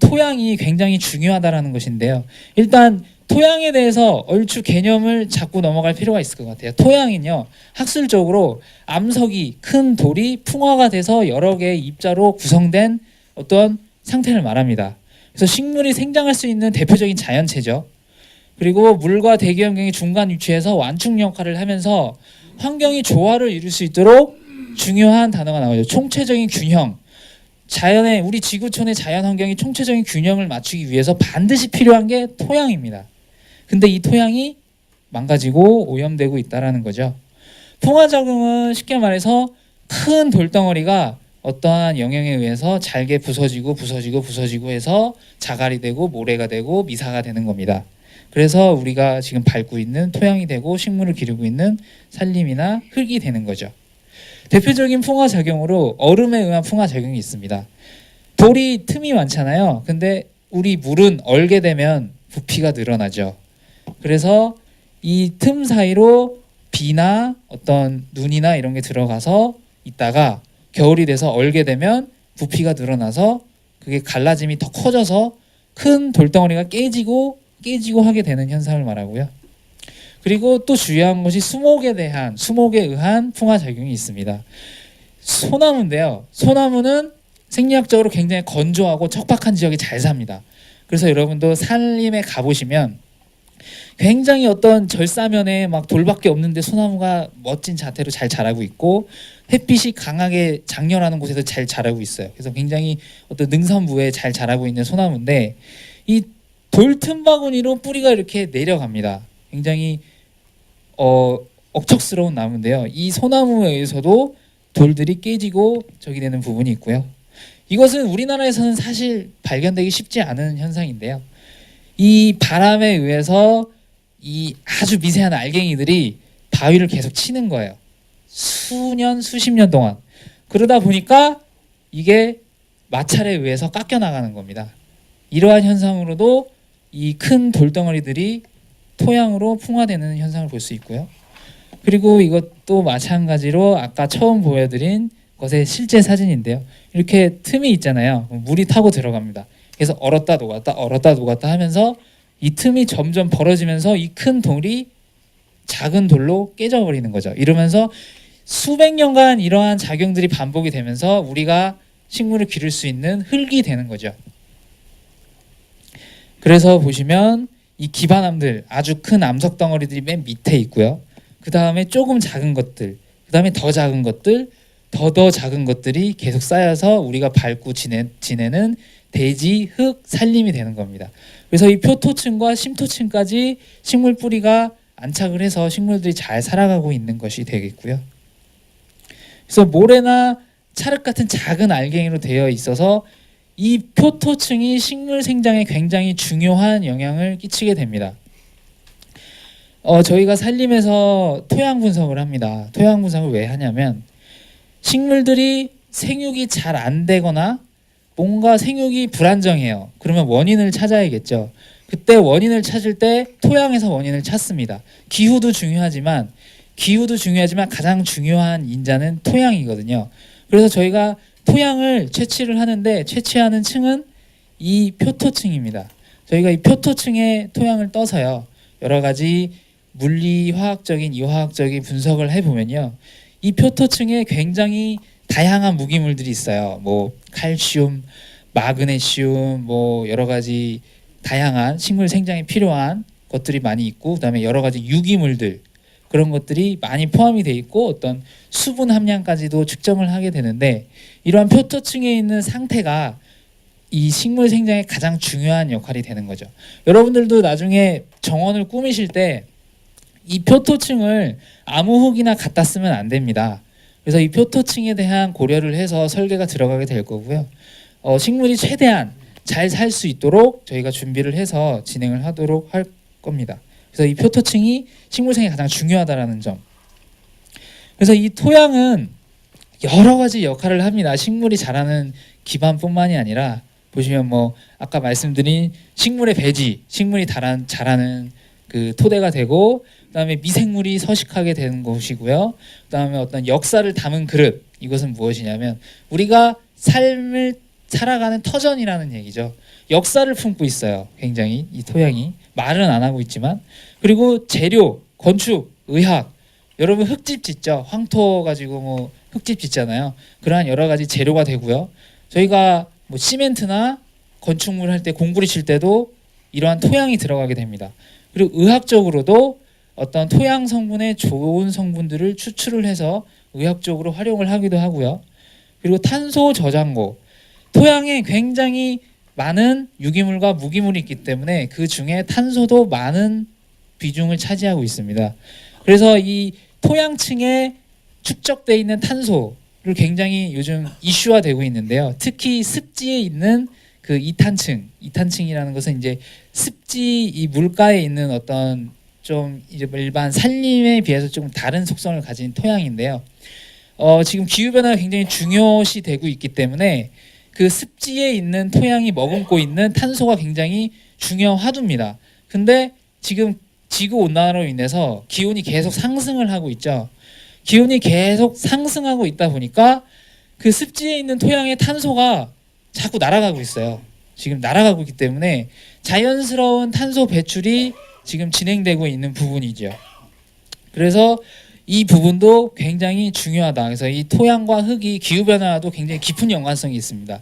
토양이 굉장히 중요하다라는 것인데요. 일단 토양에 대해서 얼추 개념을 잡고 넘어갈 필요가 있을 것 같아요. 토양은요, 학술적으로 암석이 큰 돌이 풍화가 돼서 여러 개의 입자로 구성된 어떤 상태를 말합니다. 그래서 식물이 생장할 수 있는 대표적인 자연체죠. 그리고 물과 대기 환경의 중간 위치에서 완충 역할을 하면서 환경이 조화를 이룰 수 있도록 중요한 단어가 나오죠. 총체적인 균형. 자연의 우리 지구촌의 자연 환경이 총체적인 균형을 맞추기 위해서 반드시 필요한 게 토양입니다. 근데 이 토양이 망가지고 오염되고 있다라는 거죠. 풍화작용은 쉽게 말해서 큰 돌덩어리가 어떠한 영향에 의해서 잘게 부서지고 부서지고 부서지고 해서 자갈이 되고 모래가 되고 미사가 되는 겁니다. 그래서 우리가 지금 밟고 있는 토양이 되고 식물을 기르고 있는 산림이나 흙이 되는 거죠. 대표적인 풍화 작용으로 얼음에 의한 풍화 작용이 있습니다. 돌이 틈이 많잖아요. 근데 우리 물은 얼게 되면 부피가 늘어나죠. 그래서 이 틈 사이로 비나 어떤 눈이나 이런 게 들어가서 있다가 겨울이 돼서 얼게 되면 부피가 늘어나서 그게 갈라짐이 더 커져서 큰 돌덩어리가 깨지고 깨지고 하게 되는 현상을 말하고요. 그리고 또 중요한 것이 수목에 대한 수목에 의한 풍화 작용이 있습니다. 소나무인데요. 소나무는 생리학적으로 굉장히 건조하고 척박한 지역에 잘 삽니다. 그래서 여러분도 산림에 가보시면 굉장히 어떤 절사면에 막 돌밖에 없는데 소나무가 멋진 자태로 잘 자라고 있고 햇빛이 강하게 장렬하는 곳에서 잘 자라고 있어요. 그래서 굉장히 어떤 능선부에 잘 자라고 있는 소나무인데 이 돌 틈바구니로 뿌리가 이렇게 내려갑니다. 굉장히 어, 억척스러운 나무인데요. 이 소나무에 의해서도 돌들이 깨지고 저기 되는 부분이 있고요. 이것은 우리나라에서는 사실 발견되기 쉽지 않은 현상인데요. 이 바람에 의해서 이 아주 미세한 알갱이들이 바위를 계속 치는 거예요. 수년, 수십 년 동안. 그러다 보니까 이게 마찰에 의해서 깎여 나가는 겁니다. 이러한 현상으로도 이 큰 돌덩어리들이 토양으로 풍화되는 현상을 볼 수 있고요. 그리고 이것도 마찬가지로 아까 처음 보여드린 것의 실제 사진인데요. 이렇게 틈이 있잖아요. 물이 타고 들어갑니다. 그래서 얼었다 녹았다 얼었다 녹았다 하면서 이 틈이 점점 벌어지면서 이 큰 돌이 작은 돌로 깨져버리는 거죠. 이러면서 수백 년간 이러한 작용들이 반복이 되면서 우리가 식물을 기를 수 있는 흙이 되는 거죠. 그래서 보시면 이 기반암들 아주 큰 암석 덩어리들이 맨 밑에 있고요. 그 다음에 조금 작은 것들, 그 다음에 더 작은 것들, 더더 작은 것들이 계속 쌓여서 우리가 밟고 지내, 지내는 대지, 흙, 산림이 되는 겁니다. 그래서 이 표토층과 심토층까지 식물 뿌리가 안착을 해서 식물들이 잘 살아가고 있는 것이 되겠고요. 그래서 모래나 찰흙 같은 작은 알갱이로 되어 있어서 이 표토층이 식물 생장에 굉장히 중요한 영향을 끼치게 됩니다. 어, 저희가 산림에서 토양 분석을 합니다. 토양 분석을 왜 하냐면 식물들이 생육이 잘 안 되거나 뭔가 생육이 불안정해요. 그러면 원인을 찾아야겠죠. 그때 원인을 찾을 때 토양에서 원인을 찾습니다. 기후도 중요하지만 기후도 중요하지만 가장 중요한 인자는 토양이거든요. 그래서 저희가 토양을 채취를 하는데 채취하는 층은 이 표토층입니다. 저희가 이 표토층의 토양을 떠서요. 여러 가지 물리 화학적인 이화학적인 분석을 해 보면요. 이 표토층에 굉장히 다양한 무기물들이 있어요. 뭐 칼슘, 마그네슘, 뭐 여러 가지 다양한 식물 생장에 필요한 것들이 많이 있고 그다음에 여러 가지 유기물들 그런 것들이 많이 포함이 돼 있고 어떤 수분 함량까지도 측정을 하게 되는데 이러한 표토층에 있는 상태가 이 식물 생장에 가장 중요한 역할이 되는 거죠. 여러분들도 나중에 정원을 꾸미실 때 이 표토층을 아무 흙이나 갖다 쓰면 안 됩니다. 그래서 이 표토층에 대한 고려를 해서 설계가 들어가게 될 거고요. 어, 식물이 최대한 잘 살 수 있도록 저희가 준비를 해서 진행을 하도록 할 겁니다. 그래서 이 표토층이 식물생에 가장 중요하다라는 점. 그래서 이 토양은 여러 가지 역할을 합니다. 식물이 자라는 기반뿐만이 아니라 보시면 뭐 아까 말씀드린 식물의 배지, 식물이 자란, 자라는 그 토대가 되고 그다음에 미생물이 서식하게 되는 곳이고요. 그다음에 어떤 역사를 담은 그릇 이것은 무엇이냐면 우리가 삶을 살아가는 터전이라는 얘기죠. 역사를 품고 있어요. 굉장히 이 토양이 말은 안 하고 있지만 그리고 재료, 건축, 의학 여러분 흙집 짓죠. 황토 가지고 뭐 흙집 짓잖아요. 그러한 여러 가지 재료가 되고요. 저희가 뭐 시멘트나 건축물 할 때 공구리 칠 때도 이러한 토양이 들어가게 됩니다. 그리고 의학적으로도 어떤 토양 성분의 좋은 성분들을 추출을 해서 의학적으로 활용을 하기도 하고요. 그리고 탄소 저장고 토양에 굉장히 많은 유기물과 무기물이 있기 때문에 그 중에 탄소도 많은 비중을 차지하고 있습니다. 그래서 이 토양층에 축적돼 있는 탄소를 굉장히 요즘 이슈화되고 있는데요. 특히 습지에 있는 그 이탄층, 이탄층이라는 것은 이제 습지 이 물가에 있는 어떤 좀 이제 일반 산림에 비해서 좀 다른 속성을 가진 토양인데요. 어, 지금 기후 변화가 굉장히 중요시 되고 있기 때문에 그 습지에 있는 토양이 머금고 있는 탄소가 굉장히 중요하두입니다. 근데 지금 지구 온난화로 인해서 기온이 계속 상승을 하고 있죠. 기온이 계속 상승하고 있다 보니까 그 습지에 있는 토양의 탄소가 자꾸 날아가고 있어요. 지금 날아가고 있기 때문에 자연스러운 탄소 배출이 지금 진행되고 있는 부분이죠. 그래서 이 부분도 굉장히 중요하다. 그래서 이 토양과 흙이 기후 변화와도 굉장히 깊은 연관성이 있습니다.